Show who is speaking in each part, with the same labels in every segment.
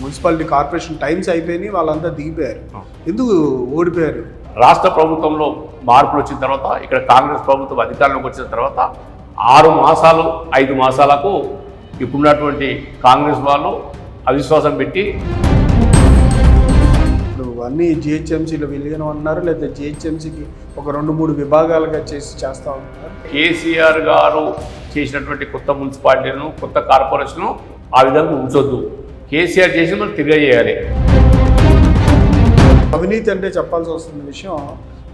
Speaker 1: Municipality corporation times అయిపోయినాయి వాళ్ళంతా దిగిపోయారు. ఎందుకు ఓడిపోయారు?
Speaker 2: రాష్ట్ర ప్రభుత్వంలో మార్పులు వచ్చిన తర్వాత ఇక్కడ కాంగ్రెస్ ప్రభుత్వం అధికారంలోకి వచ్చిన తర్వాత ఆరు మాసాలు ఐదు మాసాలకు ఇప్పుడున్నటువంటి కాంగ్రెస్ వాళ్ళు అవిశ్వాసం పెట్టి
Speaker 1: అన్ని జిహెచ్ఎంసీలో విలీనం అన్నారు లేదా జిహెచ్ఎంసీకి ఒక రెండు మూడు విభాగాలుగా చేసి చేస్తా ఉంటున్నారు
Speaker 2: కేసీఆర్ గారు చేసినటువంటి కొత్త మున్సిపాలిటీలను కొత్త కార్పొరేషన్ను ఆ విధంగా ఉంచొద్దు. కేసీఆర్ చేసిన మనం తిరిగి చేయాలి
Speaker 1: అవినీతి అంటే చెప్పాల్సి వస్తున్న విషయం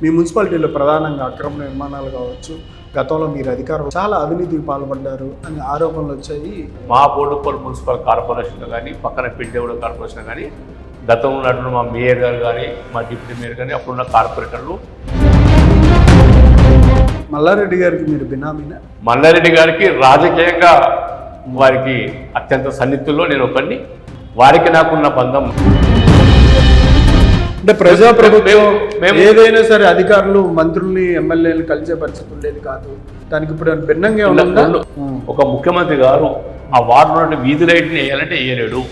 Speaker 1: మీ మున్సిపాలిటీలో ప్రధానంగా అక్రమ నిర్మాణాలు కావచ్చు గతంలో మీరు అధికారం చాలా అవినీతికి పాల్పడ్డారు అని ఆరోపణలు వచ్చాయి.
Speaker 2: మా బోడుపల్ మున్సిపల్ కార్పొరేషన్ కానీ పక్కన పెద్దగూడ కార్పొరేషన్ కానీ గతంలో ఉన్నటువంటి మా మేయర్ గారు కానీ మా డిప్యూటీ మేయర్ కానీ అప్పుడున్న కార్పొరేటర్లు.
Speaker 1: మల్లారెడ్డి గారికి మీరు బినామీనా?
Speaker 2: మల్లారెడ్డి గారికి రాజకీయంగా వారికి అత్యంత సన్నిహితుల్లో నేను ఒకడిని. వారికి నాకున్న బంధం
Speaker 1: అంటే ప్రజాప్రభుత్వం ఏదైనా సరే అధికారులు మంత్రుల్ని ఎమ్మెల్యేలు కలిసే పరిస్థితి ఉండేది కాదు. దానికి ఇప్పుడు భిన్నంగా ఉందా?
Speaker 2: ఒక ముఖ్యమంత్రి గారు ఆ వార్డులో వీధి లైట్ని వేయాలంటే వేయలేడు.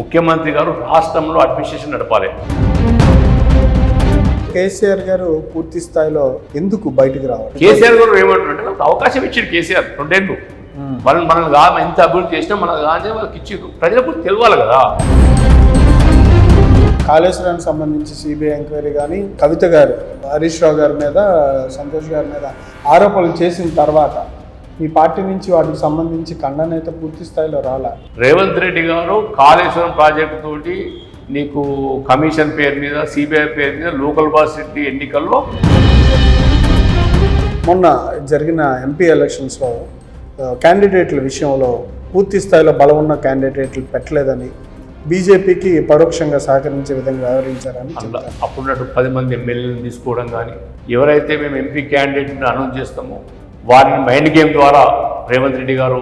Speaker 2: ముఖ్యమంత్రి గారు రాష్ట్రంలో అడ్మినిస్ట్రేషన్ నడపాలి.
Speaker 1: కేసీఆర్ గారు పూర్తి స్థాయిలో ఎందుకు బయటికి రావాలి?
Speaker 2: కేసీఆర్ గారు ఏమంటారంటే నాకు అవకాశం ఇచ్చాడు కేసీఆర్ రెండేళ్ళు. మనం కా ఎంత అభివృద్ధి చేసినా మనకు కానీ వాళ్ళకి ఇచ్చిండు ప్రజలకు తెలియాలి కదా.
Speaker 1: కాళేశ్వరానికి సంబంధించి సిబిఐ ఎంక్వైరీ కానీ కవిత గారు హరీష్ రావు గారి మీద సంతోష్ గారి మీద ఆరోపణలు చేసిన తర్వాత మీ పార్టీ నుంచి వాటికి సంబంధించి ఖండన అయితే పూర్తి స్థాయిలో రాలా?
Speaker 2: రేవంత్ రెడ్డి గారు కాళేశ్వరం ప్రాజెక్టు తోటి నీకు కమిషన్ పేరు మీద సిబిఐ పేరు మీద లోకల్ బాసిటీ ఎన్నికల్లో
Speaker 1: మొన్న జరిగిన ఎంపీ ఎలక్షన్స్లో క్యాండిడేట్ల విషయంలో పూర్తి స్థాయిలో బలం ఉన్న క్యాండిడేట్లు పెట్టలేదని బీజేపీకి పరోక్షంగా సహకరించే విధంగా వ్యవహరించారని
Speaker 2: అప్పుడున్నట్టు పది మంది ఎమ్మెల్యేలను తీసుకోవడం కానీ ఎవరైతే మేము ఎంపీ క్యాండిడేట్ని అనౌన్స్ చేస్తామో వారిని మైండ్ గేమ్ ద్వారా రేవంత్ రెడ్డి గారు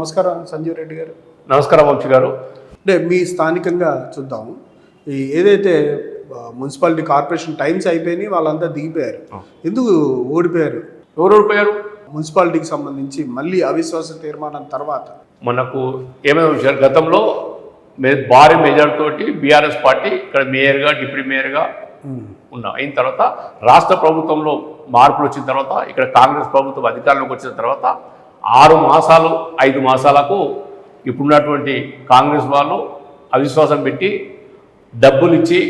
Speaker 1: నమస్కారం సంజీవ్ రెడ్డి గారు.
Speaker 2: నమస్కారం వంశీ గారు.
Speaker 1: అంటే మీ స్థానికంగా చూద్దాం. ఈ ఏదైతే మున్సిపాలిటీ కార్పొరేషన్ టైమ్స్ అయిపోయినాయి వాళ్ళంతా దిగిపోయారు. ఎందుకు ఓడిపోయారు?
Speaker 2: ఎవరు ఓడిపోయారు?
Speaker 1: మున్సిపాలిటీకి సంబంధించి మళ్ళీ అవిశ్వాస తీర్మానం తర్వాత.
Speaker 2: మనకు ఏమైనా విషయాలు? గతంలో భారీ మెజార్టీ తోటి బీఆర్ఎస్ పార్టీ ఇక్కడ మేయర్గా డిప్యూటీ మేయర్గా ఉన్నాం. అయిన తర్వాత రాష్ట్ర ప్రభుత్వంలో మార్పులు వచ్చిన తర్వాత ఇక్కడ కాంగ్రెస్ ప్రభుత్వం అధికారంలోకి వచ్చిన తర్వాత ఆరు మాసాలు ఐదు మాసాలకు ఇప్పుడున్నటువంటి కాంగ్రెస్ వాళ్ళు అవిశ్వాసం పెట్టి డబ్బులు ఇచ్చి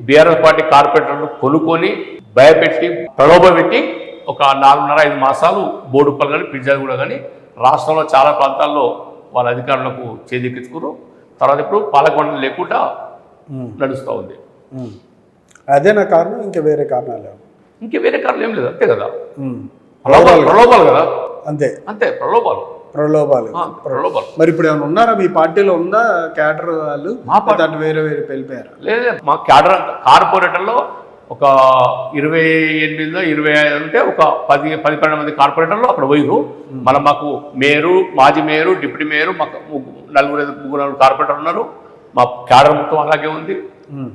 Speaker 2: బీఆర్ఎస్ పార్టీ కార్పొరేటర్లు కొనుక్కొని భయపెట్టి ప్రలోభపెట్టి ఒక నాలుగున్నర ఐదు మాసాలు బోడుప్పలు కానీ పిజ్జాలు కూడా కానీ రాష్ట్రంలో చాలా ప్రాంతాల్లో వాళ్ళ అధికారులకు చేజిక్కించుకున్నారు తర్వాత ఇప్పుడు పాలకొండ లేకుండా నడుస్తూ ఉంది.
Speaker 1: ఉమ్. అదే నా కారణం? ఇంకా వేరే కారణాలు
Speaker 2: ఇంక వేరే కారణం ఏం లేదు అంతే కదా. ప్రలోభాలు కదా.
Speaker 1: అంతే.
Speaker 2: అంతే ప్రలోభాలు.
Speaker 1: ప్రలోభాలు.
Speaker 2: ప్రలోభాలు.
Speaker 1: మరి ఇప్పుడు ఏమైనా ఉన్నారా? మీ పార్టీలో ఉందా క్యాడర్ వాళ్ళు?
Speaker 2: మా పార్టీ-
Speaker 1: వేరే వేరే వెళ్ళిపోయారు?
Speaker 2: లేదే మా క్యాడర్ కార్పొరేటర్లో ఒక ఇరవై ఎనిమిదిలో ఇరవై ఐదు అంటే ఒక పది పది పన్నెండు మంది కార్పొరేటర్లు అక్కడ పోయిరు మళ్ళీ మాకు మేయరు మాజీ మేయరు డిప్యూటీ మేయరు మాకు నలుగురు ఐదు ముగ్గురు నలుగురు కార్పొరేటర్ ఉన్నారు. మా క్యాడర్ మొత్తం అలాగే ఉంది.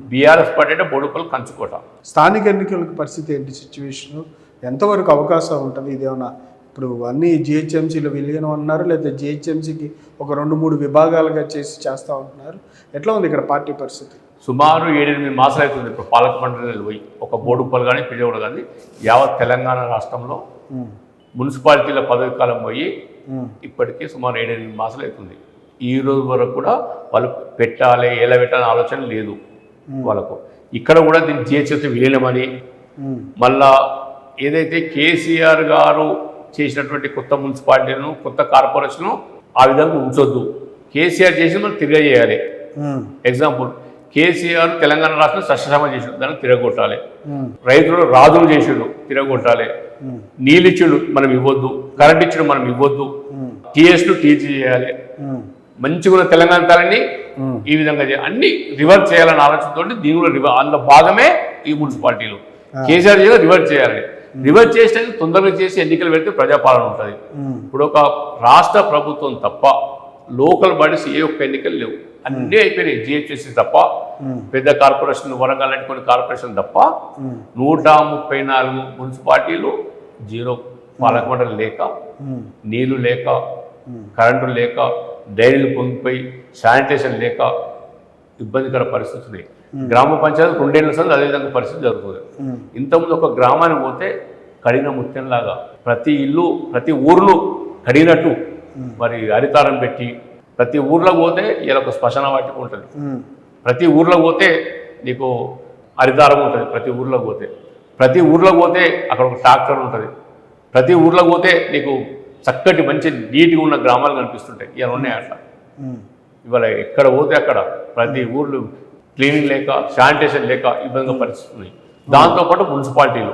Speaker 2: బీఆర్ఎస్ పార్టీ అంటే బోడుపల్లి కంచుకోట.
Speaker 1: స్థానిక ఎన్నికలకు పరిస్థితి ఏంటి? సిచ్యువేషన్ ఎంతవరకు అవకాశం ఉంటుంది? ఇదేమన్నా ఇప్పుడు అన్ని జిహెచ్ఎంసీలో విలీనం అన్నారు లేదా జిహెచ్ఎంసీకి ఒక రెండు మూడు విభాగాలుగా చేసి చేస్తూ ఉంటున్నారు ఎట్లా ఉంది ఇక్కడ పార్టీ పరిస్థితి
Speaker 2: సుమారు ఏడెనిమిది మాసాలు అవుతుంది ఇప్పుడు పాలక మండలి పోయి ఒక బోడుపల్లి కానీ పిజోడు కానీ యావత్ తెలంగాణ రాష్ట్రంలో. మున్సిపాలిటీల పదవి కాలం పోయి. ఇప్పటికీ సుమారు ఏడెనిమిది మాసాలు అవుతుంది ఈ రోజు వరకు కూడా వాళ్ళు పెట్టాలి ఎలా పెట్టాలని ఆలోచన లేదు వాళ్ళకు ఇక్కడ కూడా దీన్ని జిహెచ్ఎస్ విలీనమని. మళ్ళా ఏదైతే కేసీఆర్ గారు చేసినటువంటి కొత్త మున్సిపాలిటీలను కొత్త కార్పొరేషన్ను ఆ విధంగా ఉంచొద్దు కేసీఆర్ చేసిన మనం తిరిగి చేయాలి
Speaker 1: ఉమ్.
Speaker 2: ఎగ్జాంపుల్ కేసీఆర్ తెలంగాణ రాష్ట్రం సస్యశ్రమ చేసిండు దాన్ని తిరగొట్టాలి. రైతులు రాజులు చేసిండు తిరగొట్టాలి
Speaker 1: ఉమ్.
Speaker 2: నీళ్ళు ఇచ్చిండు మనం ఇవ్వద్దు కరెంట్ ఇచ్చిండు మనం ఇవ్వద్దు. టీఎస్ను టీచ్ చేయాలి. మంచిగా ఉన్న తెలంగాణ తలని. ఈ విధంగా అన్ని రివర్స్ చేయాలన్న ఆలోచనతో దీని కూడా అందులో భాగమే ఈ మున్సిపాలిటీలు కేసీఆర్ రివర్స్ చేయాలి రివర్స్ చేస్తే తొందరగా చేసి ఎన్నికలు పెడితే ప్రజాపాలన ఉంటుంది. ఇప్పుడు ఒక రాష్ట్ర ప్రభుత్వం తప్ప లోకల్ బాడీస్ ఏ ఒక్క ఎన్నికలు లేవు. అన్నీ అయిపోయినాయి. జిహెచ్ఎస్సి తప్ప పెద్ద కార్పొరేషన్ వరంగల్ లాంటి కొన్ని కార్పొరేషన్ తప్ప నూట ముప్పై నాలుగు మున్సిపాలిటీలు జీరో పాలక మండలి లేక నీళ్ళు లేక కరెంటు లేక డైరీలు పొంగిపోయి శానిటేషన్ లేక ఇబ్బందికర పరిస్థితి ఉన్నాయి గ్రామ పంచాయతీ రెండేళ్ళ సార్లు అదేవిధంగా పరిస్థితి జరుగుతుంది ఇంతకుముందు ఒక గ్రామానికి పోతే కడిగిన ముత్యంలాగా ప్రతి ఇల్లు ప్రతి ఊర్లు కడిగినట్టు మరి హరితారం పెట్టి ప్రతి ఊర్లో పోతే ఇలా ఒక శ్మశాన వాటిక ఉంటుంది. ప్రతి ఊర్లో పోతే నీకు హరితారం ఉంటుంది ప్రతి ఊర్లో పోతే. ప్రతి ఊర్లో పోతే అక్కడ ఒక ట్రాక్టర్ ఉంటుంది. ప్రతి ఊర్లో పోతే నీకు చక్కటి మంచి నీట్గా ఉన్న గ్రామాలు కనిపిస్తుంటాయి. ఇలా ఉన్నాయి అట్లా ఇవాళ ఎక్కడ పోతే అక్కడ ప్రతి ఊర్లో క్లీనింగ్ లేక శానిటేషన్ లేక ఇబ్బందిగా ఉన్నాయి దాంతోపాటు మున్సిపాలిటీలు.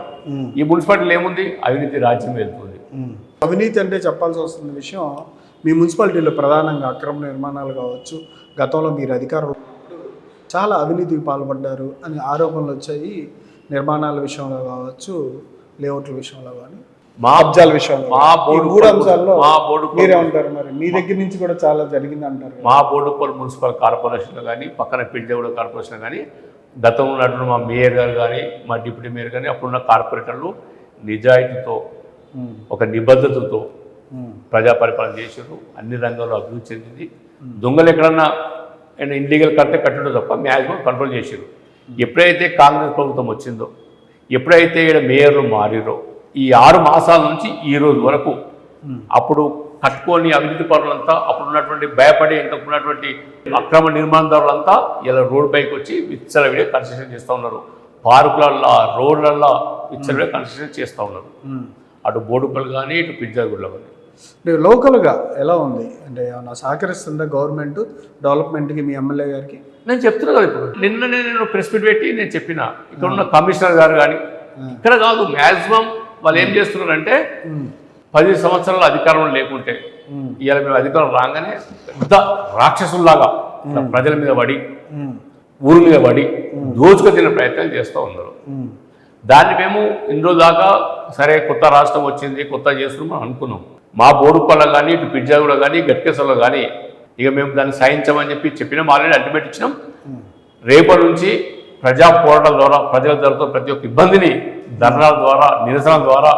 Speaker 2: ఈ మున్సిపాలిటీలు ఏముంది? అవినీతి రాజ్యం వెళ్తుంది.
Speaker 1: అవినీతి అంటే చెప్పాల్సి వస్తున్న విషయం మీ మున్సిపాలిటీలో ప్రధానంగా అక్రమ నిర్మాణాలు కావచ్చు గతంలో మీరు అధికారంలో చాలా అవినీతికి పాల్పడ్డారు అని ఆరోపణలు వచ్చాయి నిర్మాణాల విషయంలో కావచ్చు లేఅవుట్ల విషయంలో కానీ.
Speaker 2: మా
Speaker 1: కబ్జాల విషయంలో
Speaker 2: మా బోర్డు
Speaker 1: మూడు అంశాల్లో
Speaker 2: మా బోర్డు
Speaker 1: మీరే ఉంటారు మరి? మీ దగ్గర నుంచి కూడా చాలా జరిగింది అంటారు.
Speaker 2: మా బోర్డుపల్లి మున్సిపల్ కార్పొరేషన్లో కానీ పక్కన పిల్దేవుడ కార్పొరేషన్ కానీ గతంలో ఉన్నటువంటి మా మేయర్ గారు కానీ మా డిప్యూటీ మేయర్ కానీ అప్పుడున్న కార్పొరేటర్లు నిజాయితీతో ఒక నిబద్ధతతో ప్రజా పరిపాలన చేసారు అన్ని రంగాల్లో అభివృద్ధి చెందింది. దొంగలు ఎక్కడన్నా ఇల్లీగల్ కడితే కట్టడం తప్ప మ్యాక్సిమం కంట్రోల్ చేసారు ఎప్పుడైతే కాంగ్రెస్ ప్రభుత్వం వచ్చిందో ఎప్పుడైతే ఇక్కడ మేయర్లు మారిరో ఈ ఆరు మాసాల నుంచి ఈ రోజు వరకు అప్పుడు కట్టుకొని అవినీతి పరులంతా అప్పుడు ఉన్నటువంటి భయపడి ఇంతకు ఉన్నటువంటి అక్రమ నిర్మాణదారులంతా ఇలా రోడ్ పైకి వచ్చి విచ్చలవిడే కన్స్ట్రక్షన్ చేస్తూ ఉన్నారు. పార్కులల్లో రోడ్లల్లో విచ్చలవిడే కన్స్ట్రక్షన్ చేస్తూ ఉన్నారు. అటు బోడుపల్లి కానీ ఇటు పిజ్జాగూడలో కానీ
Speaker 1: అంటే లోకల్గా ఎలా ఉంది? అంటే ఏమన్నా సహకరిస్తుందా గవర్నమెంట్ డెవలప్మెంట్కి మీ ఎమ్మెల్యే గారికి?
Speaker 2: నేను చెప్తున్నా కదా ఇప్పుడు. నిన్న నేను ప్రెస్ మీట్ పెట్టి నేను చెప్పిన. ఇక్కడ ఉన్న కమిషనర్ గారు కానీ ఇక్కడ కాదు మ్యాక్సిమం వాళ్ళు ఏం చేస్తున్నారంటే పది సంవత్సరాల అధికారం లేకుంటే ఇవాళ మేము అధికారం రాగానే పెద్ద రాక్షసుల్లాగా ప్రజల మీద పడి ఊరి మీద పడి దోచుకు తినే ప్రయత్నాలు చేస్తూ ఉన్నారు. దాన్ని మేము రోజులు దాకా సరే కొత్త రాష్ట్రం వచ్చింది కొత్త చేస్తున్నాం అని అనుకున్నాం. మా బోడుపల్ల కానీ ఇటు పిజ్జాగూడ కానీ గట్కేశ్వర్లో కానీ ఇక మేము దాన్ని సాయించామని చెప్పి చెప్పినాం ఆల్రెడీ అల్టిమేట్ ఇచ్చినాం. రేపటి నుంచి ప్రజా పోరాటాల ద్వారా ప్రజల జరుగుతున్న ప్రతి ఒక్క ఇబ్బందిని ధర్నాల ద్వారా నిరసన ద్వారా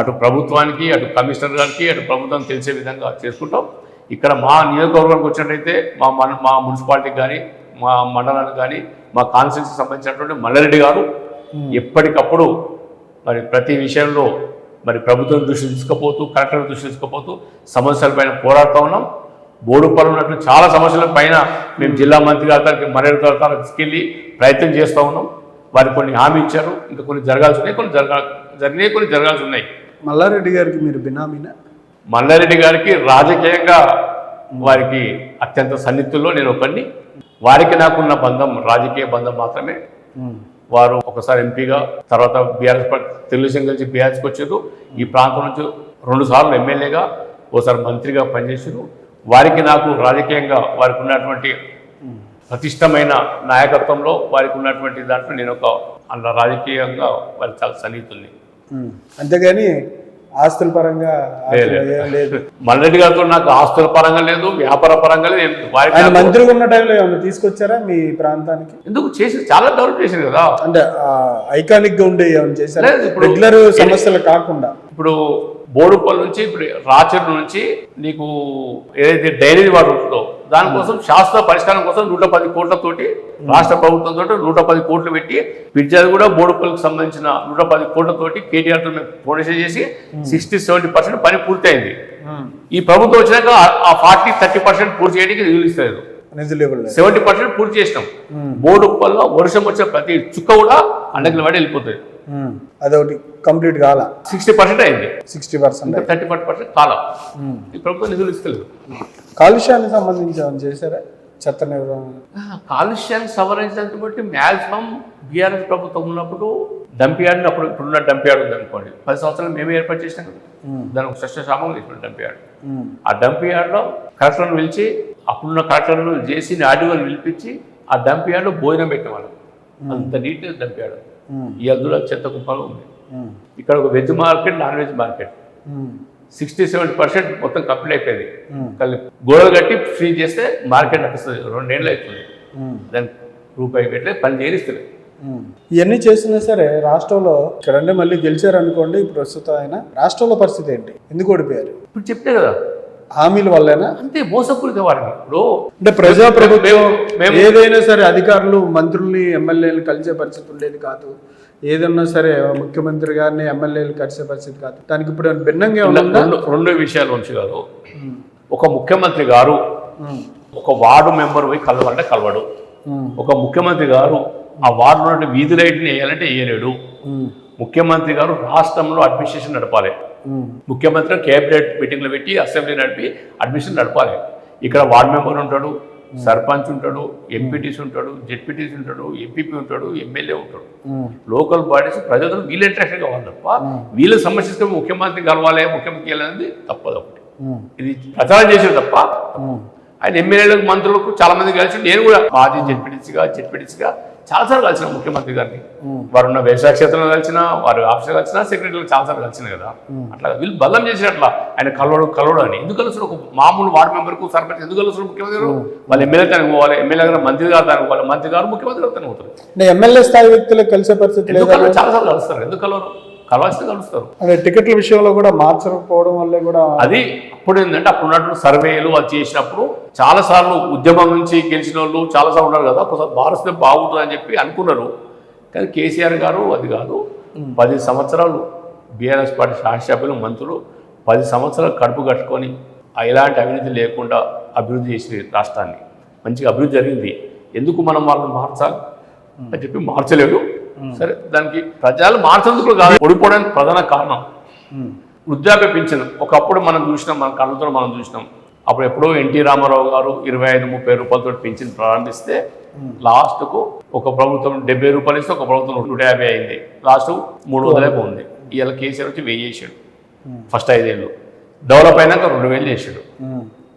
Speaker 2: అటు ప్రభుత్వానికి అటు కమిషనర్ గారికి అటు ప్రభుత్వం తెలిసే విధంగా చేసుకుంటాం. ఇక్కడ మా నియోజకవర్గానికి వచ్చినట్టయితే మా మన మా మున్సిపాలిటీకి కానీ మా మండలానికి కానీ మా కాన్స్టిట్యూన్సీకి సంబంధించినటువంటి మల్లారెడ్డి గారు ఎప్పటికప్పుడు మరి ప్రతి విషయంలో మరి ప్రభుత్వం దృష్టి తీసుకుపోతూ కలెక్టర్ దృష్టి తీసుకుపోతూ సమస్యలపైన పోరాడుతూ ఉన్నాం. బోడుపల్లి ఉన్నట్టు చాలా సమస్యల పైన మేము జిల్లా మంత్రి గారి మర్యాద గారి తీసుకెళ్ళి ప్రయత్నం చేస్తూ ఉన్నాం. వారు కొన్ని హామీ ఇచ్చారు. ఇంకా కొన్ని జరగాల్సి ఉన్నాయి కొన్ని జరగా జరిగినాయి కొన్ని జరగాల్సి ఉన్నాయి.
Speaker 1: మల్లారెడ్డి గారికి మీరు బినామీనా?
Speaker 2: మల్లారెడ్డి గారికి రాజకీయంగా వారికి అత్యంత సన్నిహితుల్లో నేను ఒకరిని వారికి నాకున్న బంధం రాజకీయ బంధం మాత్రమే. వారు ఒకసారి ఎంపీగా తర్వాత బీఆర్ఎస్ తెలుగుదేశం కలిసి బీఆర్ఎస్కి వచ్చారు. ఈ ప్రాంతం నుంచి రెండు సార్లు ఎమ్మెల్యేగా ఓసారి మంత్రిగా పనిచేసారు వారికి నాకు రాజకీయంగా వారికి ఉన్నటువంటి ప్రతిష్టమైన నాయకత్వంలో వారికి ఉన్నటువంటి దాంట్లో నేను ఒక అలా రాజకీయంగా వారికి చాలా సన్నిహితుల్ని.
Speaker 1: అంతేగాని ఆస్తుల పరంగా
Speaker 2: లేదు, మల్లెడ్డి గారితో నాకు ఆస్తుల పరంగా లేదు వ్యాపార పరంగా లేదు
Speaker 1: ఆయన మంత్రిగా ఉన్న టైంలో ఏమైనా తీసుకొచ్చారా మీ ప్రాంతానికి?
Speaker 2: ఎందుకు? చేసి చాలా డెవలప్ చేశారు కదా.
Speaker 1: అంటే ఐకానిక్గా ఉండే ఏమైనా చేశారా? రెగ్యులర్ సమస్యలు కాకుండా.
Speaker 2: ఇప్పుడు బోడుపల్లి నుంచి ఇప్పుడు రాచూరు నుంచి నీకు ఏదైతే డైరీ వాటర్ ఉంటుందో దానికోసం శాస్త్ర పరిష్కారం కోసం నూట పది కోట్లతోటి రాష్ట్ర ప్రభుత్వంతో నూట పది కోట్లు పెట్టి విద్యార్థి కూడా బోడుపల్లికి సంబంధించిన నూట పది కోట్లతోటి కేటీఆర్తో మేము ఫౌండేషన్ చేసి సిక్స్టీ సెవెంటీ పర్సెంట్ పని పూర్తయింది. ఈ ప్రభుత్వం వచ్చినాక ఆ- ఫార్టీ థర్టీ పర్సెంట్ పూర్తి చేయడానికి నిధులు సెవెంటీ పర్సెంట్ పూర్తి చేసినాం. బోడుపల్లో వర్షం వచ్చే ప్రతి చుక్క కూడా అండకిల పడి వెళ్ళిపోతుంది.
Speaker 1: అదొకటి కంప్లీట్ కాల.
Speaker 2: సిక్స్టీ పర్సెంట్ అయింది.
Speaker 1: Sixty percent
Speaker 2: thirty forty percent కాలం. ఈ ప్రభుత్వం నిధులు ఇస్తలేదు.
Speaker 1: కాలుష్యానికి సంబంధించి చేశారా? చెత్త నిర్వహణ.
Speaker 2: కాలుష్యాన్ని సవరించడానికి బట్టి మ్యాక్సిమం బీఆర్ఎస్ ప్రభుత్వం ఉన్నప్పుడు డంపియార్డ్ని అప్పుడు ఇప్పుడున్న డంపియార్డ్ ఉంది అనుకోండి పది సంవత్సరాలు మేమే ఏర్పాటు చేసినాం. కదా దానికి సస్యశామం తీసుకున్న డంపియార్డ్. ఆ డంపియార్డ్లో కలెక్టర్ను పిలిచి అప్పుడున్న కలెక్టర్ను జేసీని ఆర్డీఓని పిలిపించి ఆ డంపియార్డ్లో భోజనం పెట్టేవాళ్ళు. అంత నీట్గా డంపియార్డ్. ఈ అందులో చెత్త కుప్పలు ఉంది.
Speaker 1: ఉమ్.
Speaker 2: ఇక్కడ ఒక veg market non veg market. Sixty seventy percent మొత్తం కంప్లీట్ అయిపోయింది. కలిపి గోడలు కట్టి ఫ్రీ చేస్తే మార్కెట్ నడుస్తుంది. రెండేళ్ళు అవుతుంది. దానికి రూపాయి పెట్టలే పని చేయనిస్తుంది
Speaker 1: ఇవన్నీ చేసినా సరే రాష్ట్రంలో ఇక్కడంటే మళ్ళీ గెలిచారు అనుకోండి ప్రస్తుతం ఆయన. రాష్ట్రంలో పరిస్థితి ఏంటి? ఎందుకు ఓడిపోయారు?
Speaker 2: ఇప్పుడు చెప్తే కదా
Speaker 1: హామీల వల్లేనా?
Speaker 2: అంతే మోసపూరిత వారిని. ఇప్పుడు
Speaker 1: అంటే ప్రజాప్రభుత్వం ఏదైనా సరే అధికారులు మంత్రుల్ని ఎమ్మెల్యేలు కలిసే పరిస్థితి ఉండేది కాదు. ఏదన్నా సరే ముఖ్యమంత్రి గారిని ఎమ్మెల్యేలు కలిసే పరిస్థితి కాదు. దానికి ఇప్పుడు భిన్నంగా
Speaker 2: రెండు రెండు విషయాలు వంశీ గారు. ఒక ముఖ్యమంత్రి గారు ఒక వార్డు మెంబర్ పోయి కలవాలంటే కలవడు. ఒక ముఖ్యమంత్రి గారు ఆ వార్డులో వీధి లైట్ని వేయాలంటే వేయలేడు. ముఖ్యమంత్రి గారు రాష్ట్రంలో అడ్మినిస్ట్రేషన్ నడపాలి. ముఖ్యమంత్రి కేబినెట్ మీటింగ్లు పెట్టి అసెంబ్లీ నడిపి అడ్మిషన్ నడపాలి. ఇక్కడ వార్డు మెంబర్ ఉంటాడు సర్పంచ్ ఉంటాడు ఎంపీటీసీ ఉంటాడు జెడ్పీటీసీ ఉంటాడు ఎంపీపీ ఉంటాడు ఎమ్మెల్యే ఉంటాడు. లోకల్ బాడీస్ ప్రజలతో వీళ్ళు ఇంట్రాక్షన్ కావాలి తప్ప వీళ్ళ సమస్యతో ముఖ్యమంత్రి కలవాలి ముఖ్యమంత్రి అనేది తప్పదు ఒకటి. ఇది ప్రచారం చేసేది తప్ప ఆయన ఎమ్మెల్యేలకు మంత్రులకు చాలా మంది కలిసి నేను కూడా మాజీ జెడ్పీటీసీగా జెడ్పీటీసీగా చాలాసార్లు కలిసిన ముఖ్యమంత్రి గారిని. వారు ఉన్న వ్యవసాయ క్షేత్రంలో కలిసిన వారు ఆఫీసర్ కలిసిన సెక్రటరీలు చాలాసార్లు కలిసిన కదా. అట్లా వీళ్ళు బలం చేసినట్ల ఆయన కలవడు కలవడు అని. ఎందుకు కలుస్తారు ఒక మామూలు వార్డు మెంబర్కు సర్పంచ్ ఎందుకు కలుస్తారు ముఖ్యమంత్రి గారు? వాళ్ళు ఎమ్మెల్యే తనకు పోవాలి ఎమ్మెల్యే గారు మంత్రి గారు తనకు పోవాలి మంత్రి గారు ముఖ్యమంత్రి గారు తనకు
Speaker 1: ఎమ్మెల్యే స్థాయి వ్యక్తులకు కలిసే పరిస్థితి?
Speaker 2: చాలాసార్లు కలుస్తారు? ఎందుకు కలవరు? కలవాల్సింది కలుస్తారు.
Speaker 1: అంటే టికెట్ల విషయంలో కూడా మార్చకపోవడం వల్లే కూడా
Speaker 2: అది అప్పుడు ఏంటంటే అప్పుడు ఉన్నటువంటి సర్వేలు అది చేసినప్పుడు చాలా సార్లు ఉద్యమం నుంచి గెలిచిన వాళ్ళు చాలా సార్లు ఉన్నారు కదా ఒకసారి మారుస్తే బాగుంటుంది అని చెప్పి అనుకున్నారు. కానీ కేసీఆర్ గారు అది కాదు. పది సంవత్సరాలు బీఆర్ఎస్ పార్టీ శాసనసభ్యులు మంత్రులు పది సంవత్సరాలు కడుపు కట్టుకొని ఎలాంటి అవినీతి లేకుండా అభివృద్ధి చేసిన రాష్ట్రాన్ని. మంచిగా అభివృద్ధి జరిగింది. ఎందుకు మనం వాళ్ళని మార్చాలి అని చెప్పి మార్చలేదు. సరే దానికి ప్రజలు మార్చేందుకు కాదు ఓడిపోవడానికి ప్రధాన కారణం. వృద్ధాప్య పింఛన్. ఒకప్పుడు మనం చూసినాం మన కళ్ళతో మనం చూసినాం. అప్పుడు ఎప్పుడో ఎన్టీ రామారావు గారు ఇరవై ఐదు ముప్పై రూపాయలతో పింఛన్ ప్రారంభిస్తే లాస్ట్కు ఒక ప్రభుత్వం డెబ్బై రూపాయలు ఇస్తే ఒక ప్రభుత్వం నూట యాభై అయింది. లాస్ట్ మూడు వందలే పోయింది. ఇవాళ కేసీఆర్ వచ్చి వెయ్యి చేసాడు ఫస్ట్ ఐదేళ్ళు. డెవలప్ అయినాక రెండు వేలు చేసాడు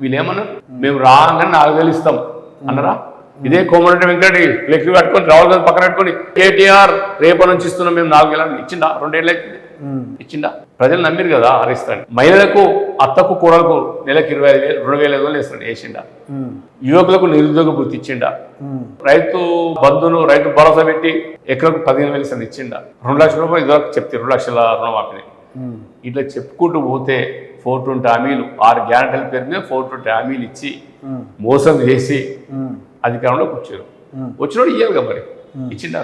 Speaker 2: వీళ్ళు ఏమన్నారు మేము రాగానే నాలుగు వేలు ఇస్తాం. అన్నారా? ఇదే కోమరెడ్డి వెంకటి ఫ్లెక్సీ పట్టుకొని రాహుల్ గాంధీ పక్కన పెట్టుకొని కేటీఆర్ రేపటి నుంచి ఇస్తున్నాం మేము నాలుగు వేలు ఇచ్చిందా రెండేళ్ళు అవుతుంది ఇచ్చిందా ప్రజలు నమ్మిరు కదా హరిస్తాను మహిళలకు అత్తకు కూడలకు నెలకు ఇరవై ఐదు వేలు రెండు వేల ఐదు వేలు ఇస్తాడు వేసిండా. యువకులకు నిరుద్యోగ వృత్తి ఇచ్చిండా. రైతు బంధును రైతు భరోసా పెట్టి ఎకరకు పదిహేను వేలు ఇస్తాడు ఇచ్చిండా. రెండు లక్షల రూపాయలు ఇదివరకు చెప్తే రెండు లక్షల రుణమాఫీని. ఇట్లా చెప్పుకుంటూ పోతే ఫోర్ ట్వంటీ హామీలు ఆరు గ్యారంటీల పేరు మీద ఫోర్ ట్వంటీ హామీలు ఇచ్చి మోసం చేసి అధికారంలోకి వచ్చారు. వచ్చినోడు ఇయ్యాలిగా మరి.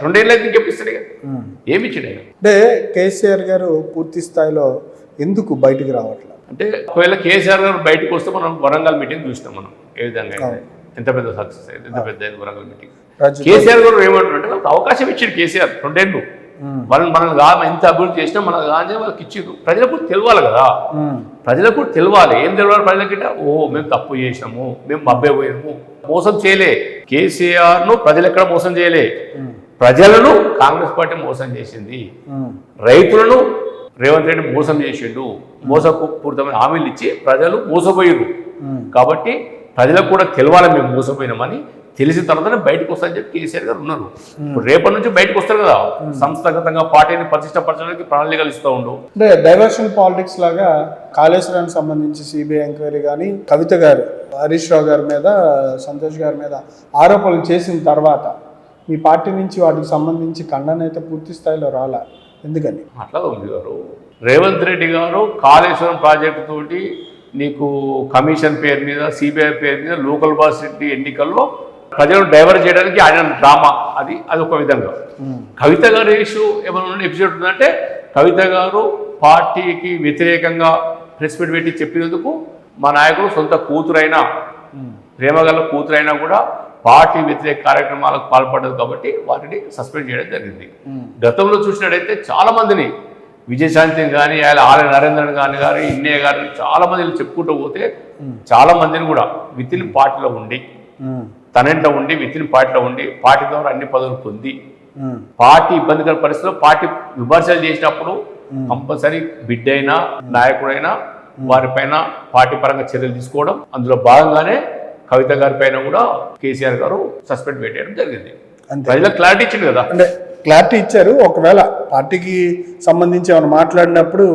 Speaker 2: రెండేళ్ళు అయితే ఇక? ఏమి ఇచ్చిండు
Speaker 1: అంటే కేసీఆర్ గారు పూర్తి స్థాయిలో ఎందుకు బయటికి రావట్లేదు
Speaker 2: అంటే ఒకవేళ కేసీఆర్ గారు బయటకు వస్తే మనం వరంగల్ మీటింగ్ చూసినాం మనం ఏ విధంగా. ఎంత పెద్ద సక్సెస్ అయింది ఎంత పెద్ద వరంగల్ మీటింగ్. కేసీఆర్ గారు ఏమంటారంటే వాళ్ళకి అవకాశం ఇచ్చాడు కేసీఆర్ రెండేళ్ళు. వాళ్ళని మనం కా ఎంత అభివృద్ధి చేసినా మన కానీ వాళ్ళకి ఇచ్చిండు. ప్రజలకు తెలవాలి కదా. ప్రజలకు తెలవాలి ఏం తెలవాలి ప్రజలకి ఓ మేము తప్పు చేసినాము మేము మబ్బే పోయాము మోసం చేయలే. కేసీఆర్ను ప్రజలు ఎక్కడ మోసం చేయలే? ప్రజలను కాంగ్రెస్ పార్టీ మోసం చేసింది. రైతులను రేవంత్ రెడ్డి మోసం చేసిండు. మోసపూరితమైన హామీలు ఇచ్చి ప్రజలు మోసపోయారు కాబట్టి ప్రజలకు కూడా తెలవాలి మేము మోసపోయినామని తెలిసిన తర్వాతనే బయటకు వస్తారని చెప్పి కేసీఆర్ గారు ఉన్నారు. రేపటి నుంచి బయటకు వస్తారు కదా. సంస్థాగతంగా పార్టీని ప్రతిష్టపరచడానికి ప్రణాళికలు ఇస్తూ ఉండు.
Speaker 1: అంటే డైవర్షన్ పాలిటిక్స్ లాగా కాళేశ్వరానికి సంబంధించి సిబిఐ ఎంక్వైరీ కానీ కవిత గారు హరీష్ రావు గారి మీద సంతోష్ గారి మీద ఆరోపణలు చేసిన తర్వాత మీ పార్టీ నుంచి వాటికి సంబంధించి ఖండన అయితే పూర్తి స్థాయిలో రాలా? ఎందుకని?
Speaker 2: అట్లా ఉంది గారు. రేవంత్ రెడ్డి గారు కాళేశ్వరం ప్రాజెక్టు తోటి నీకు కమిషన్ పేరు మీద సిబిఐ పేరు మీద లోకల్ బాసిటీ ఎన్నికల్లో ప్రజలను డైవర్ట్ చేయడానికి ఆయన డ్రామా. అది అది ఒక విధంగా. కవిత గారి ఇష్యూ ఏమైనా ఎపిసోడ్ ఉందంటే కవిత గారు పార్టీకి వ్యతిరేకంగా ప్రెస్ మీట్ పెట్టి చెప్పినందుకు మా నాయకుడు సొంత కూతురైనా ప్రేమగల కూతురైనా కూడా పార్టీ వ్యతిరేక కార్యక్రమాలకు పాల్పడ్డది కాబట్టి వాటిని సస్పెండ్ చేయడం జరిగింది. గతంలో చూసినట్టయితే చాలా మందిని విజయశాంతిని కానీ ఆయన ఆలయ నరేంద్రన్ గాని గారి ఇన్నయ్య గారిని చాలా మందిని చెప్పుకుంటూ పోతే చాలా మందిని కూడా విత్ ఇన్ పార్టీలో ఉండి తనంట ఉండి విత్ ఇన్ పార్టీలో ఉండి పార్టీ ద్వారా అన్ని పదవులు పొంది పార్టీ ఇబ్బందికర పరిస్థితుల్లో పార్టీ విమర్శలు చేసినప్పుడు కంపల్సరీ బిడ్డైనా నాయకుడైనా వారిపైన పార్టీ పరంగా చర్యలు తీసుకోవడం అందులో భాగంగానే కవిత గారి పైన కూడా కేసీఆర్ గారు సస్పెండ్ పెట్టేయడం జరిగింది. ప్రజలకు క్లారిటీ ఇచ్చింది కదా?
Speaker 1: అంటే క్లారిటీ ఇచ్చారు. ఒకవేళ పార్టీకి సంబంధించి ఏమైనా మాట్లాడినప్పుడు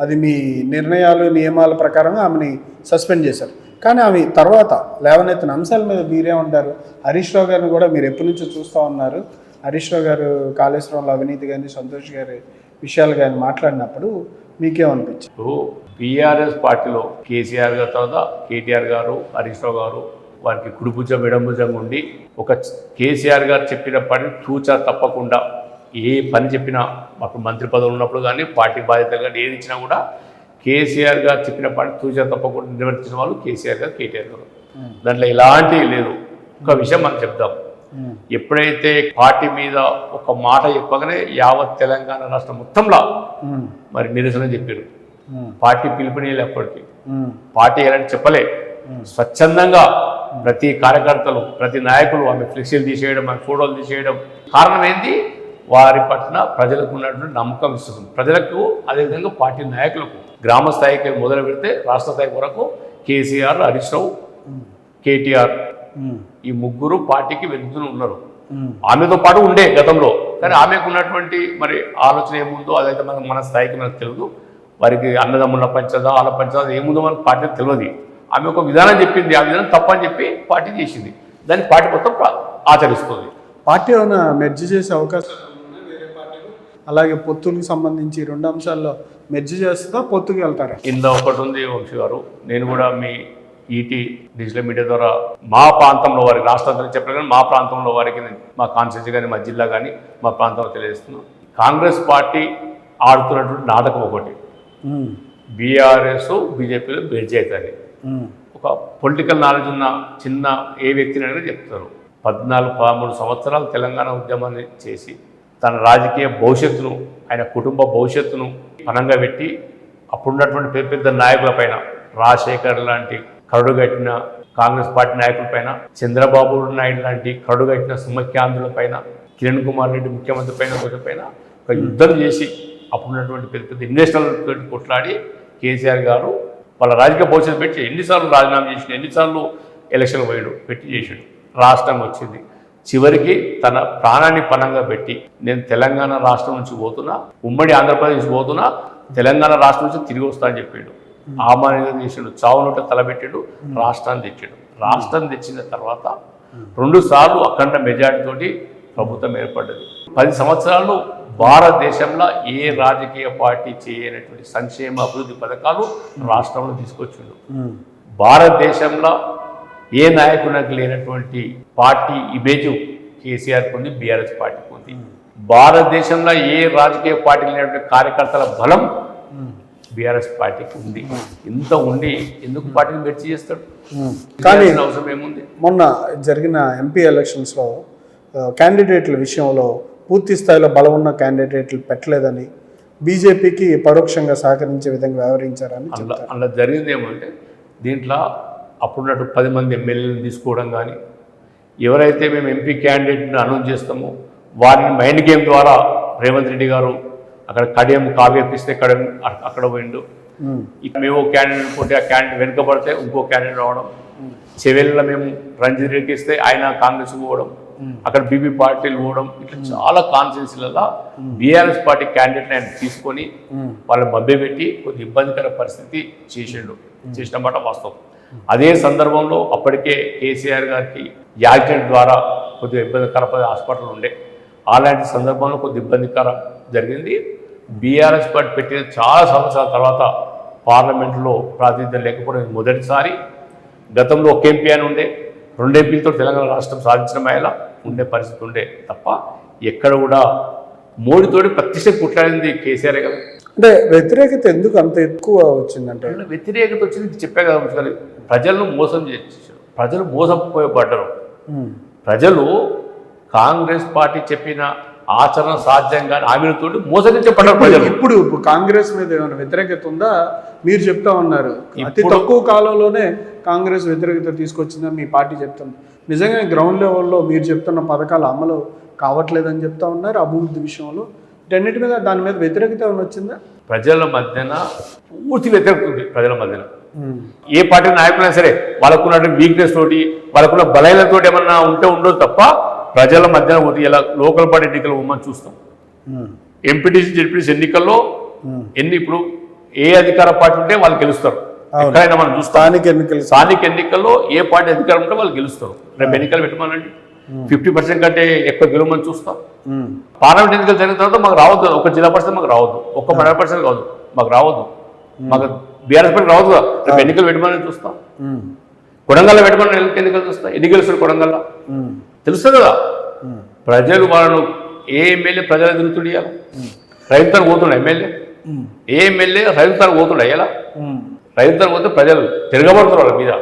Speaker 1: అది మీ నిర్ణయాలు నియమాల ప్రకారంగా ఆమెని సస్పెండ్ చేశారు. కానీ అవి తర్వాత లేవనెత్తిన అంశాల మీద మీరేమంటారు హరీష్ రావు గారిని కూడా మీరు ఎప్పటి నుంచో చూస్తూ ఉన్నారు. హరీష్ రావు గారు కాళేశ్వరంలో అవినీతి కానీ సంతోష్ గారి విషయాలు కానీ మాట్లాడినప్పుడు మీకేమనిపించింది
Speaker 2: ఇప్పుడు బీఆర్ఎస్ పార్టీలో కేసీఆర్ గారి తర్వాత కేటీఆర్ గారు హరీష్ రావు గారు వారికి కుడిభుజం విడంభుజంగా ఉండి ఒక కేసీఆర్ గారు చెప్పిన పని తూచా తప్పకుండా ఏ పని చెప్పినా మాకు మంత్రి పదవులు ఉన్నప్పుడు కానీ పార్టీ బాధ్యతలు కానీ ఏది ఇచ్చినా కూడా కేసీఆర్ గారు చెప్పిన పని తూచా తప్పకుండా నిర్వర్తించిన వాళ్ళు కేసీఆర్ గారు కేటీఆర్ గారు. దాంట్లో ఎలాంటి లేదు. ఒక విషయం మనం చెప్దాం. ఎప్పుడైతే పార్టీ మీద ఒక మాట చెప్పగానే యావత్ తెలంగాణ రాష్ట్రం మొత్తంలో మరి నిరసన చెప్పారు. పార్టీ పిలుపునీళ్ళు ఎప్పటికీ పార్టీ ఎలాంటి చెప్పలే. స్వచ్ఛందంగా ప్రతి కార్యకర్తలు ప్రతి నాయకులు ఆమె ఫ్లెక్సీలు తీసేయడం ఆమె ఫోటోలు తీసేయడం. కారణం ఏంటి? వారి పట్ల ప్రజలకు ఉన్నటువంటి నమ్మకం విశ్వాసం ప్రజలకు అదేవిధంగా పార్టీ నాయకులకు గ్రామ స్థాయికి మొదలు పెడితే రాష్ట్ర స్థాయి వరకు కేసీఆర్ హరీష్ రావు కేటీఆర్ ఈ ముగ్గురు పార్టీకి వెళ్తూనే ఉన్నారు. ఆమెతో పాటు ఉండే గతంలో. కానీ ఆమెకు ఉన్నటువంటి మరి ఆలోచన ఏముందో అదైతే మనకు మన స్థాయికి మనకు తెలియదు వారికి అన్నదమ్ముల పంచదా వాళ్ళ పంచదా ఏముందో మనకు పార్టీ తెలియదు ఆమె ఒక విధానం చెప్పింది ఆ విధానం తప్పని చెప్పి పార్టీ చేసింది. దాన్ని పార్టీ మొత్తం ఆచరిస్తుంది.
Speaker 1: పార్టీ ఏమైనా మెర్జ్ చేసే అవకాశం అలాగే పొత్తులకు సంబంధించి రెండు అంశాల్లో మెర్జ్ చేస్తుందా పొత్తుకు వెళ్తారా.
Speaker 2: కింద ఒకటి ఉంది వంశీ గారు. నేను కూడా మీ ఈటీ డిజిటల్ మీడియా ద్వారా మా ప్రాంతంలో వారికి రాష్ట్రం చెప్పారు కానీ మా ప్రాంతంలో వారికి మా కాన్స్టిట్యూన్సీ కానీ మా జిల్లా కానీ మా ప్రాంతంలో తెలియజేస్తున్నాను కాంగ్రెస్ పార్టీ ఆడుతున్నటువంటి నాటకం ఒకటి. బీఆర్ఎస్ బీజేపీలో బెడ్జ్ అవుతుంది. ఒక పొలిటికల్ నాలెడ్జ్ ఉన్న చిన్న ఏ వ్యక్తిని అనేది చెప్తారు. పద్నాలుగు పదమూడు సంవత్సరాలు తెలంగాణ ఉద్యమాన్ని చేసి తన రాజకీయ భవిష్యత్తును ఆయన కుటుంబ భవిష్యత్తును పనంగా పెట్టి అప్పుడున్నటువంటి పెద్ద పెద్ద నాయకులపైన రాజశేఖర్ లాంటి కరుడుగట్టిన కాంగ్రెస్ పార్టీ నాయకులపైన చంద్రబాబు నాయుడు లాంటి కరుడుగట్టిన సుమఖ్యాంధ్రులపైన కిరణ్ కుమార్ రెడ్డి ముఖ్యమంత్రి పైన పైన ఒక యుద్ధం చేసి అప్పుడున్నటువంటి పెద్ద పెద్ద ఇన్వెస్టర్లతో కొట్లాడి కేసీఆర్ గారు వాళ్ళ రాజకీయ భవిష్యత్తు పెట్టి ఎన్నిసార్లు రాజీనామా చేసిండు ఎన్నిసార్లు ఎలక్షన్ పోయాడు పెట్టి చేసాడు. రాష్ట్రం వచ్చింది. చివరికి తన ప్రాణాన్ని పణంగా పెట్టి నేను తెలంగాణ రాష్ట్రం నుంచి పోతున్నా ఉమ్మడి ఆంధ్రప్రదేశ్ నుంచి పోతున్నా తెలంగాణ రాష్ట్రం నుంచి తిరిగి వస్తా అని చెప్పాడు. ఆమానంగా చేసాడు చావునోట తలబెట్టాడు రాష్ట్రాన్ని తెచ్చాడు. రాష్ట్రం తెచ్చిన తర్వాత రెండు సార్లు అఖండ మెజార్టీ తోటి ప్రభుత్వం ఏర్పడ్డది. పది సంవత్సరాలు భారతదేశంలో ఏ రాజకీయ పార్టీ చేయనటువంటి సంక్షేమ అభివృద్ధి పథకాలు రాష్ట్రంలో తీసుకొచ్చిండు. భారతదేశంలో ఏ నాయకునికి లేనటువంటి పార్టీ ఇమేజ్ కేసీఆర్కి ఉంది బీఆర్ఎస్ పార్టీకి ఉంది. భారతదేశంలో ఏ రాజకీయ పార్టీ లేనటువంటి కార్యకర్తల బలం బీఆర్ఎస్ పార్టీకి ఉంది. ఇంత ఉండి ఎందుకు పార్టీని మెర్చి చేస్తాడు?
Speaker 1: కానీ
Speaker 2: అవసరం ఏముంది?
Speaker 1: మొన్న జరిగిన ఎంపీ ఎలక్షన్స్లో క్యాండిడేట్ల విషయంలో పూర్తి స్థాయిలో బలం ఉన్న క్యాండిడేట్లు పెట్టలేదని బీజేపీకి పరోక్షంగా సహకరించే విధంగా వ్యవహరించారని
Speaker 2: అందులో జరిగింది ఏమంటే దీంట్లో అప్పుడున్నట్టు పది మంది ఎమ్మెల్యేలు తీసుకోవడం కానీ ఎవరైతే మేము ఎంపీ క్యాండిడేట్ని అనౌన్స్ చేస్తామో వారిని మైండ్ గేమ్ ద్వారా రేవంత్ రెడ్డి గారు అక్కడ కడియం కావ్యపిస్తే కడియం అక్- అక్కడ పోయిండు. ఇక మేము క్యాండిడేట్ పోతే ఆ క్యాండిడేట్ వెనుకబడితే ఇంకో క్యాండిడేట్ రావడం. చెవెళ్ళలో మేము రంజిత్ రెడ్డికి ఇస్తే ఆయన కాంగ్రెస్ పోవడం. అక్కడ బీబీ పార్టీలు పోవడం. ఇట్లా చాలా కాన్స్టిట్యూన్సీలలో బీఆర్ఎస్ పార్టీ క్యాండిడేట్ ఆయన తీసుకొని వాళ్ళని మభ్యపెట్టి కొద్ది ఇబ్బందికర పరిస్థితి చేసిండు. చేసిన మాట వాస్తవం. అదే సందర్భంలో అప్పటికే కేసీఆర్ గారికి యాక్సిడెంట్ ద్వారా కొద్దిగా ఇబ్బందికర హాస్పిటల్ ఉండే. అలాంటి సందర్భంలో కొద్ది ఇబ్బందికర జరిగింది. బీఆర్ఎస్ పార్టీ పెట్టిన చాలా సంవత్సరాల తర్వాత పార్లమెంట్లో ప్రాతినిధ్యం లేకపోవడం మొదటిసారి. గతంలో ఒక ఎంపీ అని ఉండే. రెండు ఎంపీలతో తెలంగాణ రాష్ట్రం సాధించడం అయ్యేలా ఉండే పరిస్థితి ఉండే తప్ప ఎక్కడ కూడా మోడీతోటి ప్రత్యక్ష కుట్లాడింది కేసీఆర్ కదా.
Speaker 1: అంటే వ్యతిరేకత ఎందుకు అంత ఎక్కువ వచ్చిందంటే?
Speaker 2: వ్యతిరేకత వచ్చింది చెప్పే కదా ప్రజలను మోసం చేసేసారు. ప్రజలు మోసపోయబడ్డరు. ప్రజలు కాంగ్రెస్ పార్టీ చెప్పిన ఆచరణ సాధ్యంగా హామీలతోటి మోసగించబడ్డారు ప్రజలు.
Speaker 1: ఇప్పుడు ఇప్పుడు కాంగ్రెస్ మీద ఏమైనా వ్యతిరేకత ఉందా? మీరు చెప్తా ఉన్నారు. అతి తక్కువ కాలంలోనే కాంగ్రెస్ వ్యతిరేకత తీసుకొచ్చిందని మీ పార్టీ చెప్తుంది. నిజంగా గ్రౌండ్ లెవెల్లో మీరు చెప్తున్న పథకాలు అమలు కావట్లేదని చెప్తా ఉన్నారు అభివృద్ధి విషయంలో. వీటన్నిటి మీద దాని మీద వ్యతిరేకత ఏమైనా వచ్చిందా?
Speaker 2: ప్రజల మధ్యన పూర్తి వ్యతిరేకత ఉంది ప్రజల మధ్యన. ఏ పార్టీ నాయకులైనా సరే వాళ్ళకున్న వీక్నెస్ తోటి వాళ్ళకున్న బలహీనతోటి ఏమన్నా ఉంటే ఉండదు తప్ప ప్రజల మధ్యన పోతే ఇలా లోకల్ పార్టీ ఎన్నికలు ఉమ్మని చూస్తాం. ఎంపీటీసీ జడ్పీటీసీ ఎన్నికల్లో ఎన్ని ఇప్పుడు ఏ అధికార పార్టీ ఉంటే వాళ్ళు గెలుస్తారు. ఎక్కడైనా మనం చూస్తాం.
Speaker 1: స్థానిక ఎన్నికలు.
Speaker 2: స్థానిక ఎన్నికల్లో ఏ పార్టీ అధికారం ఉంటే వాళ్ళు గెలుస్తారు. రేపు ఎన్నికలు పెట్టమనండి. ఫిఫ్టీ పర్సెంట్ కంటే ఎక్కువ గెలవమని చూస్తాం. పార్లమెంట్ ఎన్నికలు జరిగిన తర్వాత మాకు రావద్దు. ఒక జిల్లా పరిషత్ మాకు రావద్దు. ఒక్క మండల పరిషత్ కావద్దు మాకు రావద్దు. మాకు బీఆర్ఎస్ పార్టీ రావద్దు కదా. రేపు ఎన్నికలు పెట్టమని చూస్తాం.
Speaker 1: ఉమ్,
Speaker 2: కొడంగల్లో పెట్టమని ఎన్నికలు చూస్తాం. ఎన్ని గెలుస్తారు కొడంగల్లో తెలుస్తుంది కదా. ప్రజలు వాళ్ళను ఏ ఎమ్మెల్యే ప్రజల తిరుగుతుండే రైతులకు పోతుండే ఎమ్మెల్యే? ఏ ఎమ్మెల్యే రైతులకు పోతుండే ఎలా రైతులకు పోతే ప్రజలు తిరగబడుతున్నారు వాళ్ళ మీద.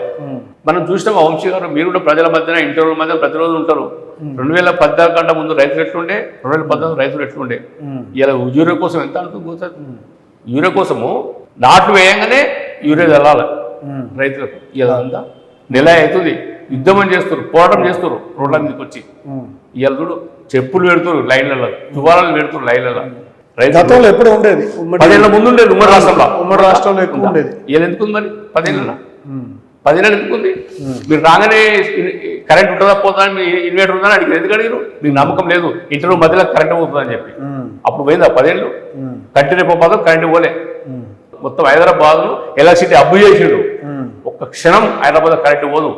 Speaker 2: మనం చూసినాం వంశీ గారు మీరు కూడా ప్రజల మధ్యన ఇంటర్వ్యూల మధ్య ప్రతిరోజు ఉంటారు. రెండు వేల పద్నాలుగు కంటే ముందు రైతులు ఎట్లుండే? రెండు వేల పద్నాలుగు. రైతులు ఎట్లుండే? ఇలా యూరియా కోసం ఎంత అనుకుంటుంది యూరియా కోసము నాట్లు వేయంగానే యూరియా చల్లాలి
Speaker 1: ఉమ్,
Speaker 2: రైతులకు. ఇలా అంతా నెల అవుతుంది. యుద్ధం అని చేస్తారు పోరాటం చేస్తారు రోడ్ల మీదకి వచ్చి. ఇవాళ చూడు చెప్పులు పెడుతున్నారు లైన్లలో తువాలను పెడుతున్నారు లైన్లలో. రైతులు
Speaker 1: గతంలో ఎప్పుడు ఉండేది.
Speaker 2: పదేళ్ళ ముందు ఉండేది ఉమ్మడి రాష్ట్రంలో.
Speaker 1: ఉమ్మడి రాష్ట్రంలో ఎక్కువ ఉండేది.
Speaker 2: ఇవాళ ఎందుకు మరి? పదేళ్ళ పదిహేను ఎందుకు ఉంది? మీరు రాగానే కరెంట్ ఉంటుందా పోతుందా అని మీ ఇన్వర్టర్ ఉందని అడిగారు. ఎందుకు అడిగారు? మీకు నమ్మకం లేదు. ఇంటర్ మధ్యలో కరెంట్ పోతుందని చెప్పి. అప్పుడు పోయిందా పదేళ్ళు కంటిన్యూ పోతాం కరెంట్ పోలే. మొత్తం హైదరాబాద్ను ఎలక్ట్రిసిటీ అబ్బు చేసిండు. ఒక్క క్షణం హైదరాబాద్ కరెంట్ పోదు.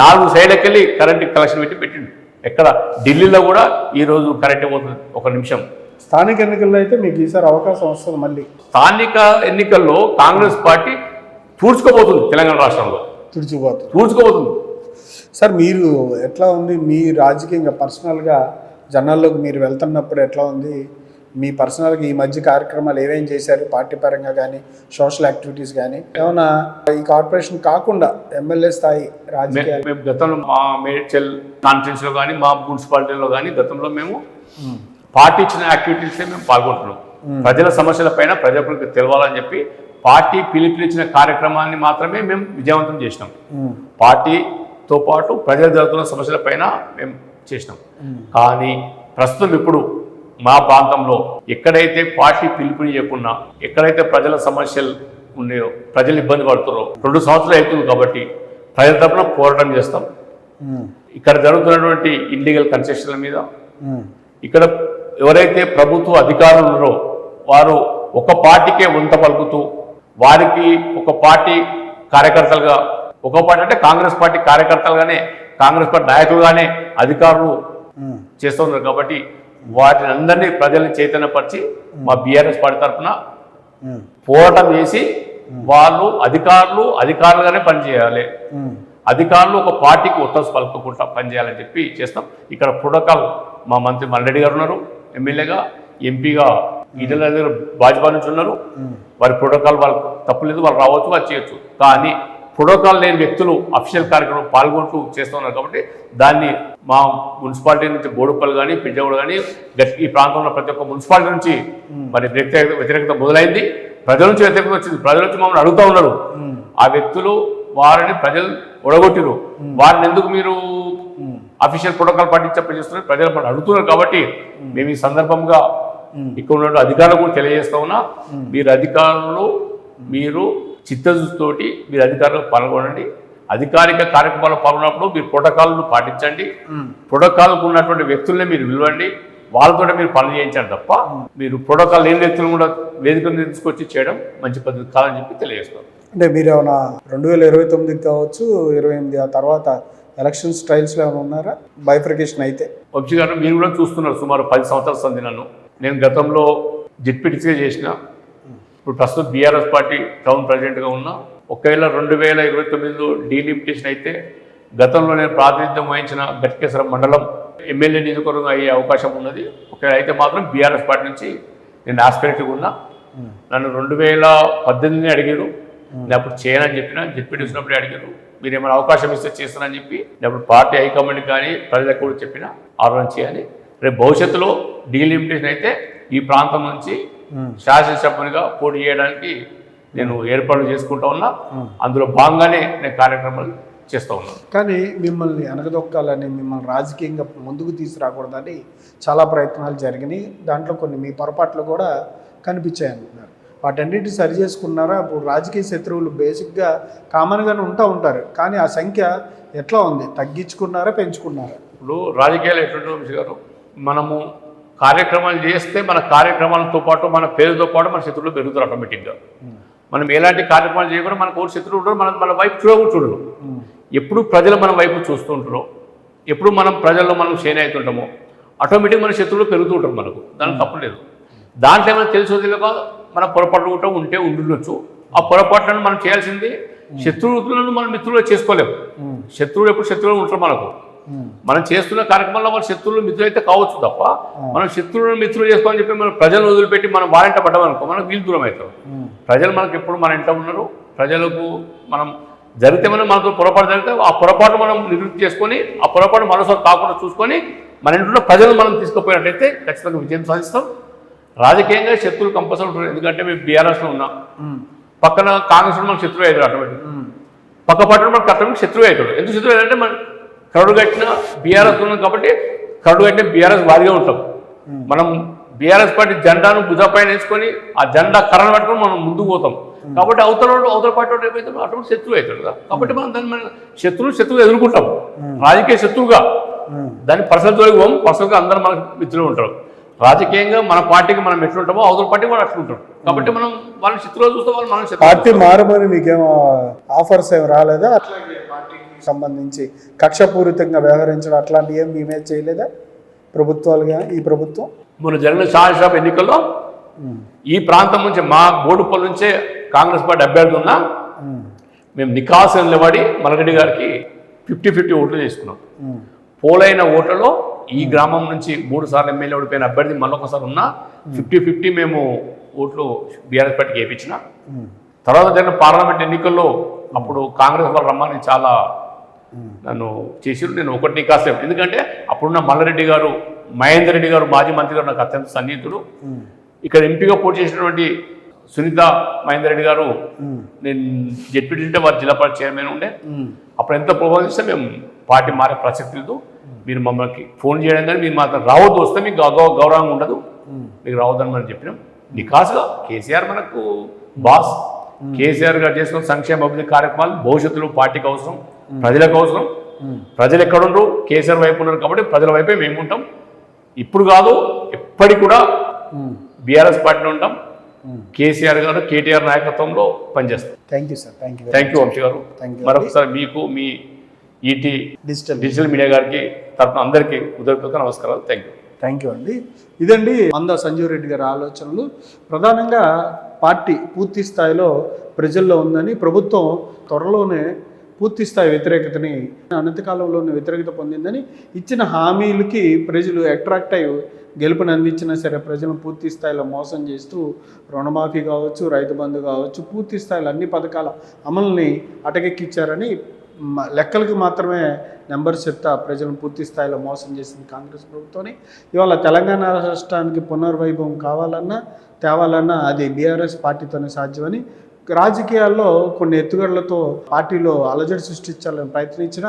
Speaker 2: నాలుగు సైడ్లకి వెళ్ళి కరెంట్ కలెక్షన్ పెట్టి పెట్టిండు. ఎక్కడ? ఢిల్లీలో కూడా ఈ రోజు కరెంట్ పోతుంది. ఒక నిమిషం.
Speaker 1: స్థానిక ఎన్నికల్లో అయితే మీకు ఈసారి అవకాశం వస్తుంది మళ్ళీ.
Speaker 2: స్థానిక ఎన్నికల్లో కాంగ్రెస్ పార్టీ తూర్చుకోబోతుంది తెలంగాణ రాష్ట్రంలో.
Speaker 1: తుడిచిపోతుంది
Speaker 2: తూర్చుకోబోతుంది
Speaker 1: సార్ మీరు ఎట్లా ఉంది మీ రాజకీయంగా పర్సనల్గా జనాల్లోకి మీరు వెళ్తున్నప్పుడు ఎట్లా ఉంది? మీ పర్సనల్గా ఈ మధ్య కార్యక్రమాలు ఏమేం చేశారు? పార్టీ పరంగా కానీ సోషల్ యాక్టివిటీస్ కానీ ఏమైనా ఈ కార్పొరేషన్ కాకుండా ఎమ్మెల్యే స్థాయి రాజకీయాలు?
Speaker 2: మేము గతంలో మా మేడ్చల్ కాన్ఫరెన్స్లో కానీ మా మున్సిపాలిటీలో కానీ గతంలో మేము పార్టీ ఇచ్చిన యాక్టివిటీస్ మేము పాల్గొంటున్నాం. ప్రజల సమస్యల పైన ప్రజలకు తెలవాలని చెప్పి పార్టీ పిలుపునిచ్చిన కార్యక్రమాన్ని మాత్రమే మేము విజయవంతం చేసినాం. పార్టీతో పాటు ప్రజలు జరుగుతున్న సమస్యల పైన మేము చేసినాం. కానీ ప్రస్తుతం ఇప్పుడు మా ప్రాంతంలో ఎక్కడైతే పార్టీ పిలుపునియకున్నా ఎక్కడైతే ప్రజల సమస్యలు ఉన్నాయో ప్రజలు ఇబ్బంది పడుతున్నారో రెండు సంవత్సరాలు అవుతుంది కాబట్టి ప్రజల తరపున పోరాటం చేస్తాం. ఇక్కడ జరుగుతున్నటువంటి ఇల్లీగల్ కన్సెషన్ల మీద ఇక్కడ ఎవరైతే ప్రభుత్వ అధికారులు ఉన్నారో వారు ఒక పార్టీకే వంత పలుకుతూ వారికి ఒక పార్టీ కార్యకర్తలుగా ఒక పార్టీ అంటే కాంగ్రెస్ పార్టీ కార్యకర్తలుగానే కాంగ్రెస్ పార్టీ నాయకులుగానే అధికారులు చేస్తున్నారు కాబట్టి వాటిని అందరినీ ప్రజల్ని చైతన్యపరిచి మా బీఆర్ఎస్ పార్టీ తరఫున పోరాటం చేసి వాళ్ళు అధికారులు అధికారులుగానే పనిచేయాలి. అధికారులు ఒక పార్టీకి ఒత్తసు పలుకోకుండా పనిచేయాలని చెప్పి చేస్తాం. ఇక్కడ ప్రోటోకాల్ మా మంత్రి మల్రెడ్డి గారు ఉన్నారు ఎమ్మెల్యేగా ఎంపీగా ఈటల దగ్గర భాజపా నుంచి ఉన్నారు. వారి ప్రోటోకాల్ వాళ్ళకు తప్పులేదు వాళ్ళు రావచ్చు వాళ్ళు చేయొచ్చు. కానీ ప్రోటోకాల్ లేని వ్యక్తులు అఫీషియల్ కార్యక్రమం పాల్గొంటూ చేస్తున్నారు కాబట్టి దాన్ని మా మున్సిపాలిటీ నుంచి బోడుపల్లి కానీ పిజ్జగూడ కానీ ఈ ప్రాంతంలో ప్రతి ఒక్క మున్సిపాలిటీ నుంచి మరి వ్యతిరేకత వ్యతిరేకత మొదలైంది. ప్రజల నుంచి వ్యతిరేకత వచ్చింది. ప్రజల నుంచి మమ్మల్ని అడుగుతూ ఉన్నారు. ఆ వ్యక్తులు వారిని ప్రజలు ఒడగొట్టిరు వారిని ఎందుకు మీరు అఫీషియల్ ప్రోటోకాల్ పాటించే చేస్తున్నారు? ప్రజలు మనం అడుగుతున్నారు కాబట్టి మేము ఈ సందర్భంగా ఇక్కడ ఉన్న అధికారులు కూడా తెలియజేస్తా ఉన్నా మీరు అధికారులు మీరు చిత్తశుద్ధితోటి మీరు అధికారులు పాల్గొనండి. అధికారిక కార్యక్రమాలు పాల్గొన్నప్పుడు మీరు ప్రోటోకాల్ను పాటించండి. ప్రోటోకాల్కు ఉన్నటువంటి వ్యక్తుల్ని మీరు పిలవండి వాళ్ళతో మీరు పనులు చేయించండి తప్ప మీరు ప్రోటోకాల్ లేని వ్యక్తులను కూడా వేదిక తీసుకొచ్చి చేయడం మంచి పద్ధతి కాదని చెప్పి తెలియజేస్తాం
Speaker 1: అంటే మీరు ఏమైనా రెండు వేల ఇరవై తొమ్మిదికి కావచ్చు ఇరవై ఎనిమిది ఆ తర్వాత ఎలక్షన్ స్టైల్స్లో ఏమైనా ఉన్నారా? బైఫ్రికేషన్ అయితే.
Speaker 2: వంశీ గారు మీరు కూడా చూస్తున్నారు సుమారు పది సంవత్సరాల సంది నన్ను. నేను గతంలో జెడ్పీటీసీగా చేసిన ఇప్పుడు ప్రస్తుతం బీఆర్ఎస్ పార్టీ టౌన్ ప్రెసిడెంట్గా ఉన్నా ఒకవేళ రెండు వేల ఇరవై తొమ్మిదిలో డీలిమిటేషన్ అయితే గతంలో నేను ప్రాతినిధ్యం వహించిన గట్కేశ్వరం మండలం ఎమ్మెల్యే నియోజకవర్గం అయ్యే అవకాశం ఉన్నది. ఒకవేళ అయితే మాత్రం బీఆర్ఎస్ పార్టీ నుంచి నేను ఆస్పిరేట్గా ఉన్నా. నన్ను రెండు వేల పద్దెనిమిది అడిగారు నేను అప్పుడు చేయనని చెప్పిన జెడ్పీటీ వచ్చినప్పుడే అడిగారు మీరు ఏమైనా అవకాశం ఇస్తే చేస్తానని చెప్పి నేను అప్పుడు పార్టీ హైకమాండ్ కానీ ప్రజలకు కూడా చెప్పిన ఆరోగ్యం చేయాలి. రేపు భవిష్యత్తులో డీలిమిటేషన్ అయితే ఈ ప్రాంతం నుంచి శాసనసభ్యునిగా పోటీ చేయడానికి నేను ఏర్పాట్లు చేసుకుంటా ఉన్నా. అందులో భాగంగానే నేను కార్యక్రమాలు చేస్తూ ఉన్నాను
Speaker 1: కానీ మిమ్మల్ని అనగదొక్కాలని మిమ్మల్ని రాజకీయంగా ముందుకు తీసుకురాకూడదని చాలా ప్రయత్నాలు జరిగినాయి. దాంట్లో కొన్ని మీ పొరపాట్లు కూడా కనిపించాయి అంటున్నారు. వాటన్నిటి సరి చేసుకున్నారా? ఇప్పుడు రాజకీయ శత్రువులు బేసిక్గా కామన్గానే ఉంటా ఉంటారు. కానీ ఆ సంఖ్య ఎట్లా ఉంది? తగ్గించుకున్నారా పెంచుకున్నారా?
Speaker 2: ఇప్పుడు రాజకీయాలు ఎటువంటి గారు మనము కార్యక్రమాలు చేస్తే మన కార్యక్రమాలతో పాటు మన పేరుతో పాటు మన శత్రువులు పెరుగుతారు ఆటోమేటిక్గా. మనం ఎలాంటి కార్యక్రమాలు చేయకుండా మనకు ఓటు శత్రువులు ఉంటారు మనం మన వైపు చూడవు చూడరు. ఎప్పుడు ప్రజలు మన వైపు చూస్తుంటారో ఎప్పుడు మనం ప్రజల్లో మనం షేర్ అవుతుంటామో ఆటోమేటిక్ మన శత్రువులు పెరుగుతూ ఉంటారు మనకు. దానికి తప్పలేదు దాంట్లో ఏమైనా తెలుసో తెలియక మన పొరపాటు కూడా ఉంటే ఉండుండొచ్చు. ఆ పొరపాట్లను మనం చేయాల్సింది శత్రువులను మనం మిత్రులుగా చేసుకోలేము. శత్రువులు ఎప్పుడు శత్రువులు ఉంటారు మనకు. మనం చేస్తున్న కార్యక్రమంలో మన శత్రువులు మిత్రులు అయితే కావచ్చు తప్ప మనం శత్రువులను మిత్రులు చేసుకోవాలని చెప్పి మనం ప్రజలను వదిలిపెట్టి మనం వారంట పడ్డామనుకో మనకు వీలు దూరం అవుతాం. ప్రజలు మనకు ఎప్పుడు మన ఇంట ఉన్నారు ప్రజలకు మనం జరిగితే మనం మనతో పొరపాటు జరిగితే ఆ పొరపాటు మనం నివృత్తి చేసుకొని ఆ పొరపాటు మరోసారి కాకుండా చూసుకొని మన ఇంట్లో ప్రజలు మనం తీసుకుపోయినట్టయితే ఖచ్చితంగా విజయం సాధిస్తాం. రాజకీయంగా శత్రువులు కంపల్సరీ ఉంటారు ఎందుకంటే మేము బీఆర్ఎస్లో ఉన్నాం. పక్కన కాంగ్రెస్ మనకు శత్రువు అవుతాడు ఆటోమేటిక్ పక్క పట్టణ మనకు కట్టడానికి శత్రువు అవుతాడు. ఎందుకు శత్రువు అంటే మనం కరుడు కట్టిన బీఆర్ఎస్ ఉన్నాం కాబట్టి కరుడు కట్టిన బీఆర్ఎస్ వారిగా ఉంటాం. మనం బీఆర్ఎస్ పార్టీ జెండాను భుజపైన వేసుకొని ఆ జెండా కర్రను పట్టుకొని మనం ముందుకు పోతాం. కాబట్టి అవతల అవతల పార్టీ వాడు ఏమైతే అటువంటి శత్రువు అవుతాడు కదా. కాబట్టి మనం దాన్ని మన శత్రువు శత్రువు ఎదుర్కొంటాం. రాజకీయ శత్రువుగా. దాన్ని పర్సనల్ తోలికి పోం పర్సనల్గా అందరూ మనకు మిత్రులు ఉంటారు. రాజకీయంగా మన పార్టీకి మనం ఎట్లుంటామో అవతల పార్టీ కూడా అట్లుంటారు. కాబట్టి మనం వాళ్ళని శత్రువులు చూస్తే వాళ్ళు మనం
Speaker 1: పార్టీ మారమని మీకేమో ఆఫర్స్ ఏమి రాలేదా? అట్లాగే పార్టీకి సంబంధించి కక్షపూరితంగా వ్యవహరించడం అట్లాంటివి ఏం మీ మీద చేయలేదా ప్రభుత్వాలుగా ఈ ప్రభుత్వం?
Speaker 2: మొన్న జరిగిన శాసనసభ ఎన్నికల్లో ఈ ప్రాంతం నుంచి మా బోడుపల్లి నుంచే కాంగ్రెస్ పార్టీ అభ్యర్థి ఉన్నా మేము. నికాసం నిలబడి మలరెడ్డి గారికి ఫిఫ్టీ ఫిఫ్టీ ఓట్లు చేసుకున్నాం పోలైన ఓట్లలో ఈ గ్రామం నుంచి మూడు సార్లు ఎమ్మెల్యే ఓడిపోయిన అభ్యర్థి మళ్ళొకసారి ఉన్నా ఫిఫ్టీ ఫిఫ్టీ మేము ఓట్లు బీఆర్ఎస్ పార్టీకి వేయించిన. తర్వాత జరిగిన పార్లమెంట్ ఎన్నికల్లో అప్పుడు కాంగ్రెస్ వాళ్ళు రమ్మని చాలా నన్ను చేసిరు నేను ఒకటి నికాసం ఎందుకంటే అప్పుడున్న మల్లారెడ్డి గారు మహేందర్ రెడ్డి గారు మాజీ మంత్రి గారు నాకు అత్యంత సన్నిహితుడు. ఇక్కడ ఎంపీగా పోటీ చేసినటువంటి సునీత మహేందర్ రెడ్డి గారు నేను జెడ్పీటీ ఉంటే వారు జిల్లా పరిషత్ చైర్మన్ ఉండే. అప్పుడు ఎంత ప్రభావం చేస్తే మేము పార్టీ మారే ప్రసక్తి లేదు. మీరు మమ్మల్ని ఫోన్ చేయడం కానీ మీరు మాత్రం రావద్దు వస్తే మీకు గౌ- గౌరవంగా ఉండదు. మీకు రావద్దని మనం చెప్పినాం. నికాసుగా కేసీఆర్ మనకు బాస్. కేసీఆర్ గారు చేసుకున్న సంక్షేమ అభివృద్ధి కార్యక్రమాలు భవిష్యత్తులో పార్టీకి అవసరం. ప్రజలకు అవసరం ప్రజలు ఎక్కడ ఉండరు కేసీఆర్ వైపు ఉన్నారు కాబట్టి ప్రజల వైపే మేము ఉంటాం. ఇప్పుడు కాదు ఎప్పటికి కూడా బీఆర్ఎస్ పార్టీలో ఉంటాం. కేసీఆర్ గారు కేటీఆర్ నాయకత్వంలో పనిచేస్తాం
Speaker 1: thank you sir thank you
Speaker 2: thank you Vamsi గారు. మరొకసారి మీకు మీ ఈటీ
Speaker 1: డిజిటల్
Speaker 2: డిజిటల్ మీడియా గారికి తరఫున అందరికీ హృదయపూర్వక నమస్కారాలు. థ్యాంక్ యూ
Speaker 1: థ్యాంక్ యూ అండి. ఇదండి మంద సంజీవ్ రెడ్డి గారి ఆలోచనలు. ప్రధానంగా పార్టీ పూర్తి స్థాయిలో ప్రజల్లో ఉందని ప్రభుత్వం త్వరలోనే పూర్తి స్థాయి వ్యతిరేకతని అనంతకాలంలోనే వ్యతిరేకత పొందిందని ఇచ్చిన హామీలకి ప్రజలు అట్రాక్ట్ అయ్యి గెలుపుని అందించినా సరే ప్రజలను పూర్తి స్థాయిలో మోసం చేస్తూ రుణమాఫీ కావచ్చు రైతు బంధు కావచ్చు పూర్తి స్థాయిలో అన్ని పథకాల అమలుని అటకెక్కిచ్చారని లెక్కలకు మాత్రమే నెంబర్స్ చెప్తా ప్రజలను పూర్తి స్థాయిలో మోసం చేసింది కాంగ్రెస్ ప్రభుత్వాన్ని. ఇవాళ తెలంగాణ రాష్ట్రానికి పునర్వైభవం కావాలన్నా తేవాలన్నా అది బీఆర్ఎస్ పార్టీతోనే సాధ్యమని రాజకీయాల్లో కొన్ని ఎత్తుగడలతో పార్టీలో అలజడి సృష్టించాలని ప్రయత్నించిన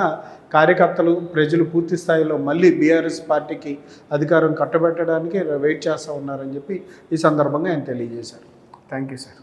Speaker 1: కార్యకర్తలు ప్రజలు పూర్తి స్థాయిలో మళ్ళీ బీఆర్ఎస్ పార్టీకి అధికారం కట్టబెట్టడానికి వెయిట్ చేస్తూ ఉన్నారని చెప్పి ఈ సందర్భంగా ఆయన తెలియజేశారు. Thank you sir